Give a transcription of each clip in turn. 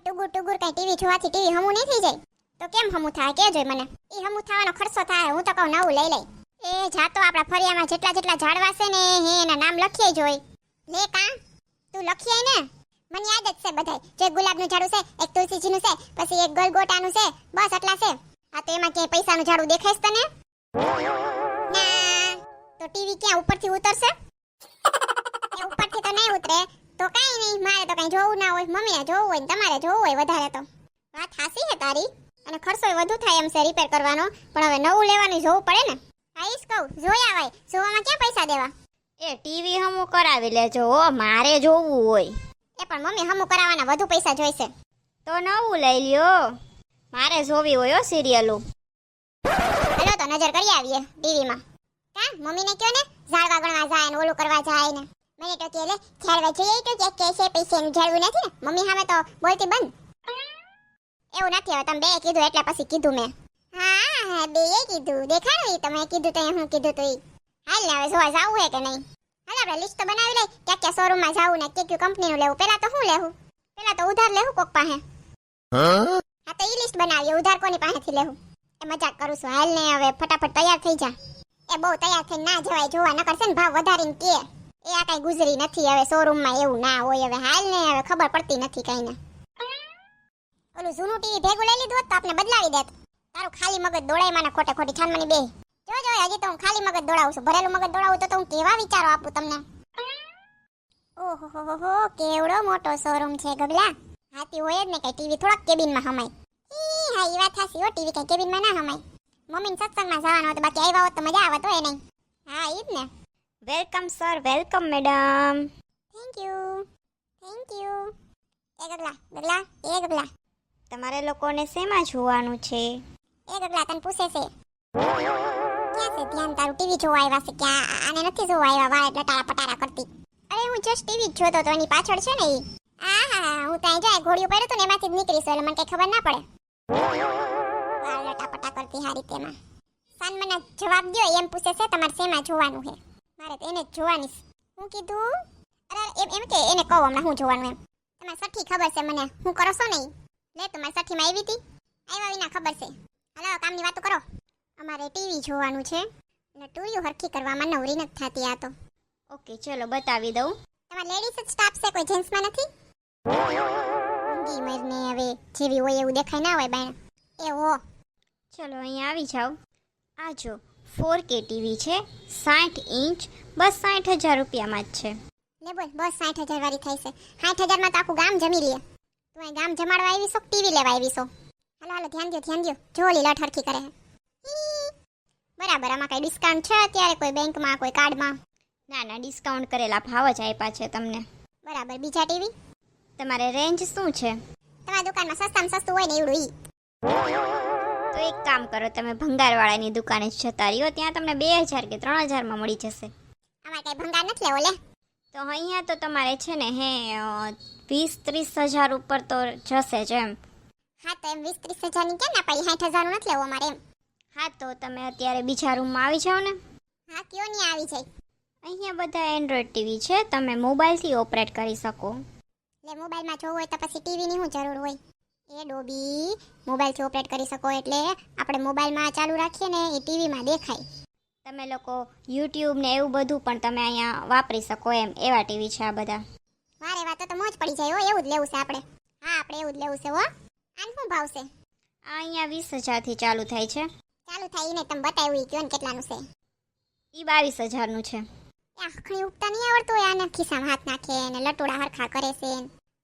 ટુગુર ટુગુર કઈ ટીવી જોવાથી ટીવી હમું નહીં થઈ જાય. તો કેમ હમું થાય? કેજો મને. એ હમું થવાનો ખર્ચો થાય. હું તો કહું નવું લઈ લઈ. એ જાતો આપણા ફરિયામાં જેટલા જેટલા ઝાડવા છે ને હે એના નામ લખીએ જોઈ લે કા? તું લખીએ ને. મને યાદ જ છે બધાય. જે ગુલાબનું ઝાડું છે, એક તુલસીજીનું છે, પછી એક ગલગોટાનું છે, બસ આટલા છે. આ તો એમાં ક્યાંય પૈસાનું ઝાડું દેખાય તને? ના. તો ટીવી ક્યાં ઉપરથી ઉતરશે એ ઉપરથી તો નહીં ઉતરે તો કાંઈ નહીં મારે તો કાંઈ જોવું ના હોય મમ્મીને જોવું હોય ને તમારે જોવું હોય વધારે તો. વાત હાસી છે તારી? અને ખર્ચો વધુ થાય એમ છે રિપેર કરવાનો. પણ હવે નવું લેવાનું જોવું પડે ને. આઈશ કહું જોઈ આવાય જોવામાં ક્યાં પૈસા દેવા? એ ટીવી હમું કરાવી લેજો હો મારે જોવું હોય. એ પણ મમ્મી હમું કરાવવાના વધુ પૈસા જોઈશે. તો નવું લઈ લ્યો. મારે જોવી હોય હો સિરિયલો. હેલો તો નજર કરી આવીએ ટીવીમાં. કા મમ્મીને કયો ને? ઝાડવા ગણવા જાય ને ઓલું કરવા જાય ને. મને તો કે લે ખેડવા જોઈએ તો કે કેસે પૈસાનું જળવું નથી ને? મમ્મી સામે તો બોલતી બંધ. એવું નથી હવે, તમે બે કીધું એટલે પછી કીધું મેં. હા હા બે કીધું. દેખાડું એ તમે કીધું તો હું કીધું તો હાલ ને હવે જોવા જાવું હે કે નહીં? હાલ આપણે લિસ્ટ તો બનાવી લઈ. ક્યાં ક્યાં શોરૂમમાં જાવું ને કે કયું કંપનીનું લેવું. પેલા તો હું લેવું? પેલા તો ઉધાર લેવું કોક પાસે? હા તો એ લિસ્ટ બનાવીએ, ઉધાર કોની પાસેથી લેવું? એ મજાક કરું છું. હાલ ને હવે ફટાફટ તૈયાર થઈ જા. એ બહુ તૈયાર થઈને ના જવાય, જોવા ન કરશે ને ભાવ વધારીને કે. એ આ કઈ ગુજરી નથી હવે શોરૂમમાં એવું ના હોય હવે હાલ ને હવે ખબર પડતી નથી કઈ ને ઓલું જૂનું ટીવી ભેગું લઈ લીધું હોત તો આપણે બદલાવી દેત. તારું ખાલી મગજ દોડાય માને ખોટે ખોટી છાનમાની બે જો જો હજી તો હું ખાલી મગજ દોડાવું છું. ભરેલું મગજ દોડાવું તો હું કેવા વિચારો આપું તમને? ઓહો કેવડો મોટો શોરૂમ છે ગગલા. હાથી હોય જ ને કઈ ટીવી થોડાક કેબિનમાં હમાય. ઈ, હા ઈ વાત હાસી હો ટીવી કઈ કેબિનમાં ના હમાય. મમ્મીને સત્સંગમાં જવાનું હતું બાકી આવ્યા હોત તો મજા આવત હોય નહીં. હા ઈ જ ને. Welcome sir welcome madam thank you thank you એ ગગલા ગગલા એ ગગલા તમારે લોકોને શેમાં જોવાનું છે? એ ગગલા તને પૂછે છે. ક્યાં છે ધ્યાન? તારું ટીવી જોવા આવ્યા છે ક્યાં? આને નથી જોવા આવ્યા. વાળ એટલે ટાળા પટારા કરતી. અરે હું જસ્ટ ટીવી જ જોતો તો એની પાછળ છે ને ઈ. આ હા હું ત્યાં જાય ઘોડિયું પડ્યું હતું ને એમાંથી જ નીકળીશું. એટલે મને કઈ ખબર ના પડે. વાળ લટાપટા કરતી હારી તેમાં. સાન મને જવાબ દો એમ પૂછે છે તમારે શેમાં જોવાનું છે? મારે તો એને જ જોવાની હું કીધું? અરે એમ એમ કે એને કહો હમણાં હું જોવાનું એમ. તમારે સઠ્ઠી ખબર છે મને. હું કરો છો નહીં? લે તમારી મારી સઠ્ઠીમાં આવી હતી? આવ્યા વિના ખબર છે. હાલો કામની વાતો કરો. અમારે ટીવી જોવાનું છે. અને ટુરિયું હરખી કરવામાં નવરી નથી થતી આ તો. ઓકે ચલો બતાવી દઉં. તમારે લેડીઝ જ સ્ટાફ છે કોઈ જેન્ટ્સમાં નથી? ઊંઘી મરને હવે જેવી હોય એવું દેખાય ના હોય બાય એવો ચલો અહીંયા આવી જાઓ. આ જો ફોર કે ટીવી છે સાઠ ઇંચ બસ સાઠ હજાર રૂપિયામાં જ છે. લે બોલ બસ સાઠ હજાર વાળી થઈ છે. સાઠ હજારમાં તો આખું ગામ જમી લે. તું અહીં ગામ જમાડવા આવી છો ટીવી લેવા આવી છો? હાલો હાલો ધ્યાન દો ધ્યાન દો જો ઓલી લટ હરખી કરે. બરાબર આમાં કઈ ડિસ્કાઉન્ટ છે અત્યારે? કોઈ બેંકમાં કોઈ કાર્ડમાં? ના ના ડિસ્કાઉન્ટ કરેલા ભાવ જ આપ્યા છે તમને. બરાબર બીજા ટીવી? તમારે રેન્જ શું છે? તમારી દુકાનમાં સસ્તામાં સસ્તું હોય ને એવડું ઈ. તો એક કામ કરો તમે ભંગારવાળાની દુકાને જતા રહ્યો. ત્યાં તમને બે હજાર કે ત્રણ હજારમાં મળી જશે. આમાં કઈ ભંગાર નથી લેવો લે. તો અહીંયા તો તમારે છે ને હે વીસ ત્રીસ હજાર ઉપર તો જશે જ એમ. હા તો એમ વીસ ત્રીસ હજારની કેમ ના પડી? સાઠ હજારનું નથી લેવો મારે એમ. હા તો તમે અત્યારે બીજા રૂમમાં આવી જાઓ ને. હા કયો નહીં આવી જાય. અહીંયા બધા એન્ડ્રોઈડ ટીવી છે. તમે મોબાઈલથી ઓપરેટ કરી શકો. એટલે મોબાઈલમાં જોવું હોય તો પછી ટીવીની શું જરૂર હોય. એ ડોબી મોબાઈલથી ઓપરેટ કરી શકો એટલે આપણે મોબાઈલમાં ચાલુ રાખીએ ને એ ટીવીમાં દેખાય. તમે લોકો યુટ્યુબ ને એવું બધું પણ તમે અહીંયા વાપરી શકો એમ. એવા ટીવી છે આ બધા. મારે વાત તો મોજ પડી જાય હો, એવું જ લેવું છે આપણે. હા, આપણે એવું જ લેવું છે હો. આને શું ભાવ છે? આ અહીંયા વીસ હજારથી ચાલુ થાય છે. ચાલુ થાય એને તમે બતાવ્યું કયો ને કેટલાનું છે? એ બાવીસ હજારનું છે. આખણી ઉગતા નહીં આવડતું હોય આને ખિસ્સામાં હાથ નાખે ને લટોડા હરખા કરે છે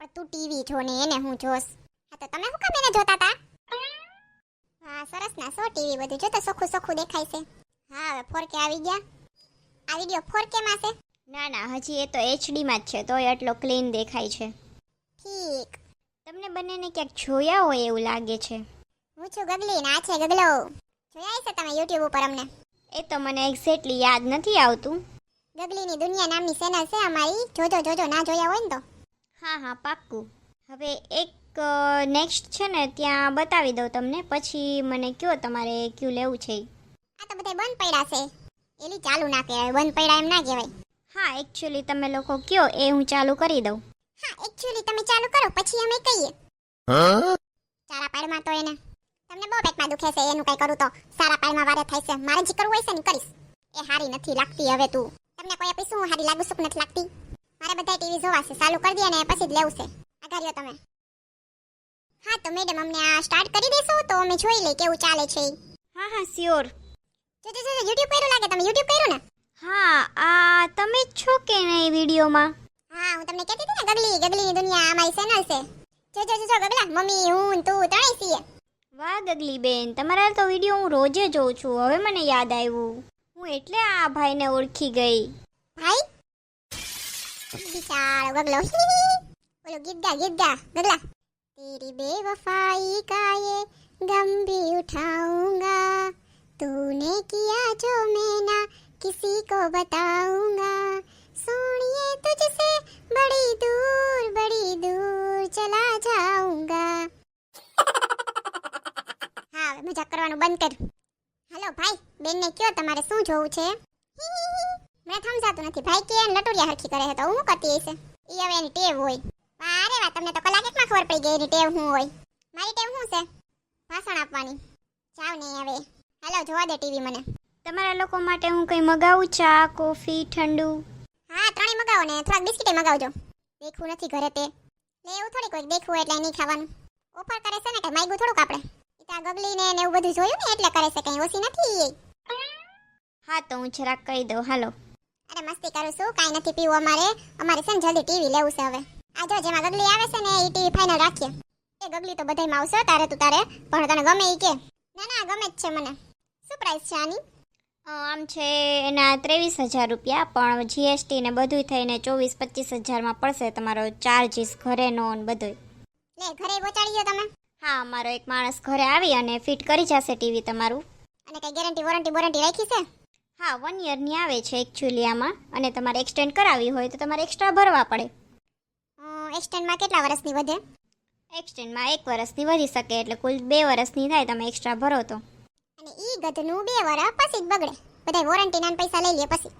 પણ તું ટીવી જો ને એને હું જોસ હા તો તમે હું કામ એને જોતા તા? હા સરસ ના સો ટીવી બધું? જો તો સોખું સોખું દેખાય છે. હા હવે ફોર કે આવી ગયા. આ વિડિયો ફોર કે માં છે? ના ના હજી એ તો એચડીમાં જ છે તોય એટલો ક્લીન દેખાય છે. ઠીક. તમને બંનેને ક્યાંક જોયા હોય એવું લાગે છે. હું છું ગગલી ના છે ગગલો. જોયા છે તમે યુટ્યુબ ઉપર અમને? એ તો મને એક્ઝેક્ટલી યાદ નથી આવતું. ગગલીની દુનિયા નામની ચેનલ છે અમારી. જોજો જોજો ના જોયા હોય ને તો. હા હા પાક્કું. હવે એક નેક્સ્ટ છે ને ત્યાં બતાવી દઉં તમને. પછી મને કયો તમારે કયું લેવું છે આ તો બધા બંધ પડ્યા છે. એલી ચાલુ ના કહેવાય. બંધ પડ્યા એમ ના કહેવાય. હા એકચ્યુઅલી તમે લોકો કયો એ હું ચાલુ કરી દઉં. હા એકચ્યુઅલી તમે ચાલુ કરો પછી અમે કહીએ. સારા પાડમાં તો એને તમને બહુ પેટમાં દુખે છે એનું કઈ કરું તો. સારા પાડમાં વારે થાય છે. મારે જે કરવું હોય છે ને કરીશ. એ હારી નથી લાગતી હવે તું. તમને કોઈ આપીશું? હું હારી લાગુ છું નથી લાગતી? મારે બધા ટીવી જોવા છે. ચાલુ કરી દે અને પછી જ લેવું છે. આગાર્યો તમે. હા તો મેડમ અમને આ સ્ટાર્ટ કરી દેશો તો અમે જોઈ લઈએ કેવું ચાલે છે. હા હા સ્યોર જો જો જો YouTube કર્યું લાગે તમે યુટ્યુબ કર્યું ને? હા આ તમે જ છો કે નહીં વિડીયોમાં? હા હું તમને કહેતી હતી ને ગગલી ગગલીની દુનિયા અમારી ચેનલ છે. જો જો જો ગગલા મમ્મી હું તું ત્રણેય છીએ. વાહ ગગલી બેન તમારા તો વીડિયો હું રોજે જોઉં છું હવે મને યાદ આવ્યું. હું એટલે આ ભાઈને ઓળખી ગઈ. ભાઈ? બિચારો ગગલો. ઓલો ગીત ગા ગગલા. तेरी बेवफाई का ये गम भी उठाऊंगा तूने किया जो मैं ना किसी को बताऊंगा सोनिए तुझसे बड़ी दूर बड़ी दूर चला जाऊंगा હા હવે મજાક કરવાનું બંધ કર હેલો ભાઈ બેનને કયો તમારે શું જોવું છે મને સમજાતું નથી ભાઈ કે એને લટોડિયા હરખી કરે છે તો હું કરતી હશે ઈ હવે એની ટેવ હોય વાહ તમને તો કલાક એકમાં ખબર પડી ગઈ એની ટેવ શું હોય. મારી ટેવ શું છે? ભાષણ આપવાની. જાવ નહીં હવે. હેલો જોવા દે ટીવી મને. તમારા લોકો માટે હું કંઈ મગાવું? ચા કોફી ઠંડુ? હા ત્રણેય મગાવો ને. થોડાક બિસ્કિટે મગાવજો. દેખવું નથી ઘરે તે. લે એવું થોડી કોઈક દેખવું એટલે નહીં ખાવાનું. ઓફર કરે છે ને કે માગ્યું થોડુંક આપણે. ઈ તો આ ગગલી ને ને એવું બધું જોયું ને એટલે કરે છે કઈ ઓછી નથી હા તો હું જરાક કહી દઉં. હાલો. અરે મસ્તી કરું છું. કાંઈ નથી પીવું અમારે. અમારે છે ને જલ્દી ટીવી લેવું છે હવે. આ જો જેમાં ગગલી આવે છે ને એ ટીવી ફાઇનલ રાખીએ. એ ગગલી તો બધાયમાં આવશે તારે તું તારે. પણ તને ગમે ઈ કે. ના ના ગમે જ છે મને. શું પ્રાઇસ છે આની? આમ છે એના ત્રેવીસ હજાર રૂપિયા પણ જીએસટી ને બધું થઈને ચોવીસ પચીસ હજારમાં પડશે તમારો ચાર્જીસ ઘરેનો ને બધું લે ઘરે પહોંચાડી દો તમે. હા અમારો એક માણસ ઘરે આવી અને ફિટ કરી જશે ટીવી તમારું. અને કઈ ગેરંટી વોરંટી વોરંટી રાખી છે? હા વન યરની આવે છે એકચ્યુઅલી આમાં. અને તમારે એક્સટેન્ડ કરાવી હોય તો તમારે એક્સ્ટ્રા ભરવા પડે. એક્સટેન્ડમાં કેટલા વર્ષની વધે? એક્સટેન્ડમાં એક વર્ષની વધી શકે એટલે કુલ બે વર્ષની થાય તમે એક્સ્ટ્રા ભરો તો. અને ઈ ગધનું બે વર્ષ પછી જ બગડે. બધા વોરંટી ના પૈસા લઈ લે પછી.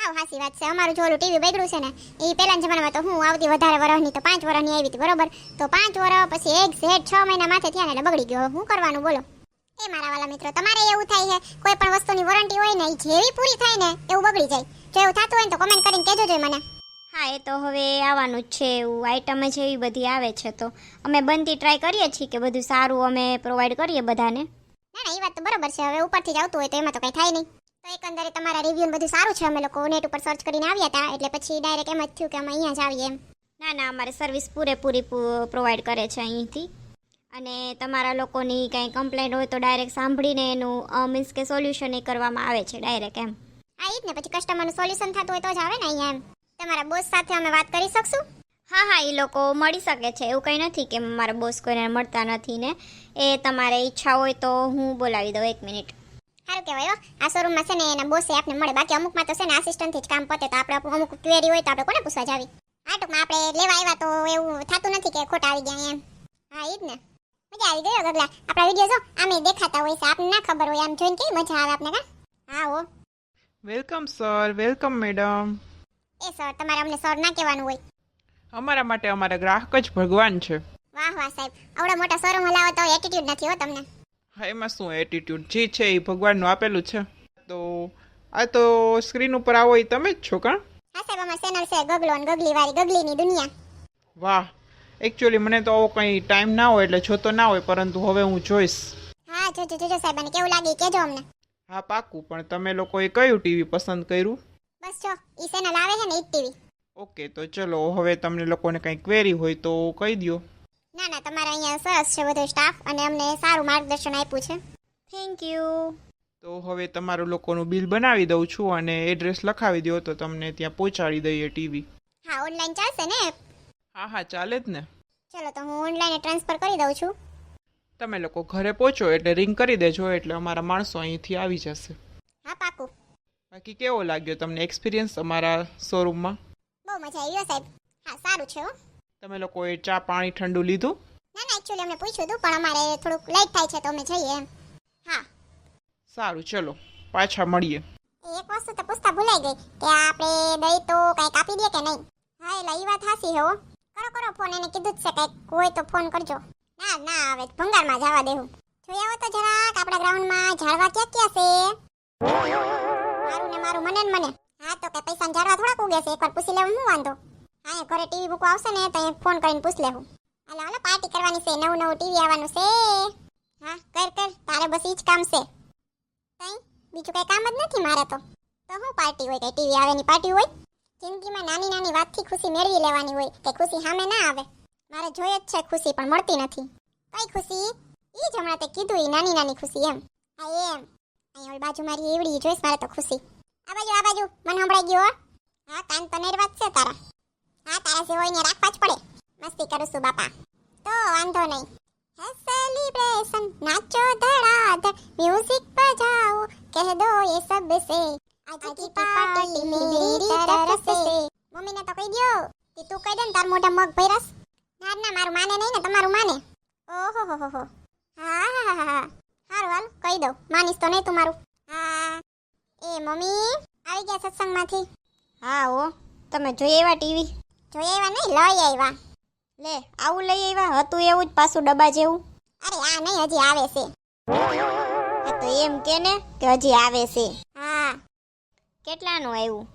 હાવ હાસી વાત છે. અમારું જોલું ટીવી બગડ્યું છે ને એ પહેલાના જમાનામાં તો હું આવતી વધારે વરસની તો પાંચ વરસની આવી હતી બરોબર? તો પાંચ વર્ષ પછી એક ઝેડ છ મહિના માથે થયા ને એટલે બગડી ગયો. શું કરવાનું બોલો? એ મારા વાલા મિત્રો તમારે એવું થાય છે કોઈ પણ વસ્તુની વોરંટી હોય ને જેવી પૂરી થાય ને એવું બગડી જાય. જો એવું થતું હોય ને તો કમેન્ટ કરીને કહેજો મને. હા એ તો હવે આવવાનું જ છે એવું. આઈટમ જ એવી બધી આવે છે તો. અમે બનતી ટ્રાય કરીએ છીએ કે બધું સારું અમે પ્રોવાઈડ કરીએ બધાને. ના ના એ વાત તો બરોબર છે. હવે ઉપરથી જ આવતું હોય તો એમાં તો કંઈ થાય નહીં. તો એકંદરે તમારા રિવ્યુ બધું સારું છે. અમે લોકો નેટ ઉપર સર્ચ કરીને આવ્યા હતા એટલે પછી ડાયરેક્ટ એમ જ થયું કે અમે અહીંયા જ આવીએ એમ. ના ના અમારે સર્વિસ પૂરેપૂરી પ્રોવાઈડ કરે છે અહીંથી. અને તમારા લોકોની કાંઈ કમ્પ્લેન્ટ હોય તો ડાયરેક્ટ સાંભળીને એનું મીન્સ કે સોલ્યુશન એ કરવામાં આવે છે ડાયરેક્ટ એમ. હા એ જ ને. પછી કસ્ટમરનું સોલ્યુશન થતું હોય તો જ આવે ને અહીંયા એમ. તમારા બોસ સાથે અમે વાત કરી શકશું? હા હા એ લોકો મળી શકે છે. એવું કંઈ નથી કે મારા બોસ કોઈને મળતા નથી ને. એ તમારે ઈચ્છા હોય તો હું બોલાવી દઉં એક મિનિટ. સારું કહેવાય હો. આ શોરૂમમાં છે ને એના બોસે આપને મળે. બાકી અમુકમાં તો છે ને આસિસ્ટન્ટથી જ કામ પતે. તો આપણે અમુક ક્વેરી હોય તો આપણે કોને પૂછવા જાવી? આ ટૂંકમાં આપણે લેવા આવ્યા તો એવું થતું નથી કે ખોટા આવી ગયા એમ. હા એ જ ને. મજા આવી ગયો ગગલા. આપણા વીડિયો જો આમે દેખાતા હોય છે. આપને ના ખબર હોય. આમ જોઈને કેવી મજા આવે આપને કા? હા હો. Welcome sir. Welcome madam. એ સર તમારે અમને સર ના કહેવાનું હોય. અમારા માટે અમારા ગ્રાહક જ ભગવાન છે. વાહ વાહ સાહેબ. આવડા મોટા શોરૂમ હલાવો તો એટીટ્યુડ નથી હો તમને. હા એમાં શું એટીટ્યુડ જે છે એ ભગવાનનું આપેલું છે. તો આ તો સ્ક્રીન ઉપર આવો એ તમે જ છો કા? હા સાહેબ અમારી ચેનલ છે ગગલો અને ગગલી વાળી ગગલીની દુનિયા. વાહ. એકચ્યુઅલી મને તો આવો કંઈ ટાઈમ ના હોય એટલે જોતો ના હોય પરંતુ હવે હું જોઈશ. હા જોજો જોજો સાહેબ અને કેવું લાગે કેજો અમને. હા પાકું. પણ તમે લોકોએ કયું ટીવી પસંદ કર્યું? બસ જો ઈ ચેનલ આવે છે ને ઈ ટીવી ઓકે તો ચલો હવે તમને લોકોને કંઈ ક્વેરી હોય તો કહી દો ના ના તમારા અહીંયા સરસ છે બધો સ્ટાફ અને અમને સારું માર્ગદર્શન આપ્યું છે. થેન્ક યુ તો હવે તમારું લોકોનું બિલ બનાવી દઉં છું અને એડ્રેસ લખાવી દો તો તમને ત્યાં પહોંચાડી દઈએ ટીવી હા ઓનલાઈન ચાલશે ને હા હા ચાલે જ ને. ચલો તો હું ઓનલાઈન ટ્રાન્સફર કરી દઉં છું. તમે લોકો ઘરે પહોંચો એટલે રિંગ કરી દેજો એટલે અમારા માણસો અહીંથી આવી જશે. હા પાકું. બાકી કેવો લાગ્યો તમને એક્સપિરિયન્સ અમારા શોરૂમમાં બહુ મજા આવી સાહેબ. હા સારું છે હો. તમે લોકોએ ચા પાણી ઠંડુ લીધું? ના ના એક્ચ્યુઅલી અમને પૂછ્યું હતું પણ અમારે થોડુંક લેટ થાય છે તો અમે જઈએ એમ. હા. સારું ચલો પાછા મળીએ. એક વસ્તુ તો પૂછતા ભૂલાઈ ગઈ કે આપણે દહીં તો કાંઈ કાપી દઈએ કે નહીં? હા એટલે એ વાત હાસી હો. કરો કરો ફોન એને કીધું જ છે કંઈક. હોય તો ફોન કરજો. ના ના હવે ભંગારમાં જવા દેવું. જોઈ આવો તો જરાક આપણા ગ્રાઉન્ડમાં ઝાડવા ક્યાં ક્યાં છે? મારું ને મારું મને મને. હા, તો કઈ પૈસા ઝાડવા થોડા ઉગે છે, એકવાર પૂછી લેવું, હું વાંધો. હા ઘરે ટીવી મૂકવા આવશે ને, તો ફોન કરીને પૂછી લેવું. હાલો હાલો પાર્ટી કરવાની છે, નવું નવું ટીવી આવવાનું છે. હા, કર કર, તારે બસ ઈ જ કામ છે. કઈ? બીજું કઈ કામ જ નથી મારે તો. તો હું પાર્ટી હોય, કઈ ટીવી આવેની પાર્ટી હોય? જિંદગીમાં નાની નાની વાતથી ખુશી મેળવી લેવાની હોય, કે ખુશી સામે ના આવે. મારે જોઈએ જ છે, ખુશી પણ મળતી નથી. કઈ ખુશી? ઈ જ હમણાં તે કીધું, ઈ નાની નાની ખુશી એમ. હા, એમ. અહીં બાજુ મારી એવડી જોઈશ મારે તો ખુશી. આ બાજુ આ બાજુ મને સંભળાઈ ગયો હા. કાન તો નિર્વાત છે તારા. હા તારા જેવો એને રાખવા જ પડે. મસ્તી કરું છું બાપા. તો વાંધો નહીં. હે સેલિબ્રેશન નાચો ધડાધડ મ્યુઝિક બજાવો કહ દો એ સબ સે. આજે કી પાર્ટી મેરી તરફ સે. મમ્મીને તો કહી દયો કે તું કહી દે ને તાર મોઢા મગ ભરસ ના ના મારું માને નહીં ને તમારું માને. ઓહો હો હો હા હા. કહી દઉં. માનીશ તો નહીં તું મારું. હા. એ મમ્મી આવી ગયા સત્સંગમાંથી. હા હો. તમે જોઈ આવ્યા ટીવી? જોઈ આવ્યા નહીં લઈ આવ્યા. લે આવું લઈ આવ્યા? હતું એવું જ પાછું ડબ્બા જેવું? અરે આ નહીં હજી આવે છે. એ તો એમ કે ને કે હજી આવે છે. હા. કેટલાનું આવ્યું?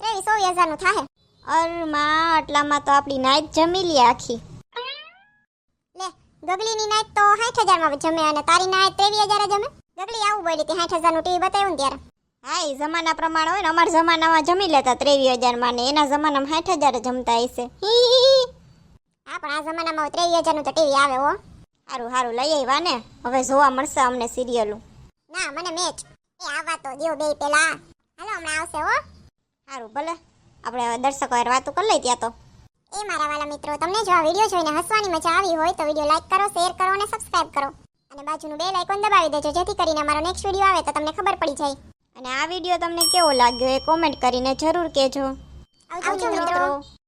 ત્રેવીસ ચોવીસ હજારનું થાય અરમાં આટલામાં તો આપણી નાઈટ જમી લે આખી. ગગલીની નાઈટ તો સાઠ હજારમાં જમે અને તારી નાઈટ ત્રેવીસ હજાર જમે? ગગલી આવું બોલી કે સાઠ હજારનું ટીવી બતાવ્યું ને ત્યારે. હા એ જમાના પ્રમાણે હોય ને અમારા જમાનામાં જમી લેતા ત્રેવીસ હજારમાં ને એના જમાનામાં સાઠ હજાર જમતા હશે. હી પણ આ જમાનામાં ત્રેવીસ હજારનું તો ટીવી આવે હો. સારું સારું લઈ આવ્યા ને? હવે જોવા મળશે અમને સિરિયલું. ના મને મેચ. એ આવા તો દેવ બે પેલા. હાલો હમણાં આવશે હો. સારું ભલે. આપણે દર્શકો હારે વાતો કરી લઈ ત્યાં તો. એ મારા વાલા મિત્રો તમને જો આ વીડિયો જોઈને હસવાની મજા આવી હોય તો વીડિયો લાઇક કરો શેર કરો અને સબસ્ક્રાઇબ કરો. અને બાજુનું બેલ આઇકોન દબાવી દેજો જેથી કરીને મારો નેક્સ્ટ વીડિયો આવે તો તમને ખબર પડી જાય. અને આ વીડિયો તમને કેવો લાગ્યો એ કોમેન્ટ કરીને જરૂર કહેજો. આવજો મિત્રો.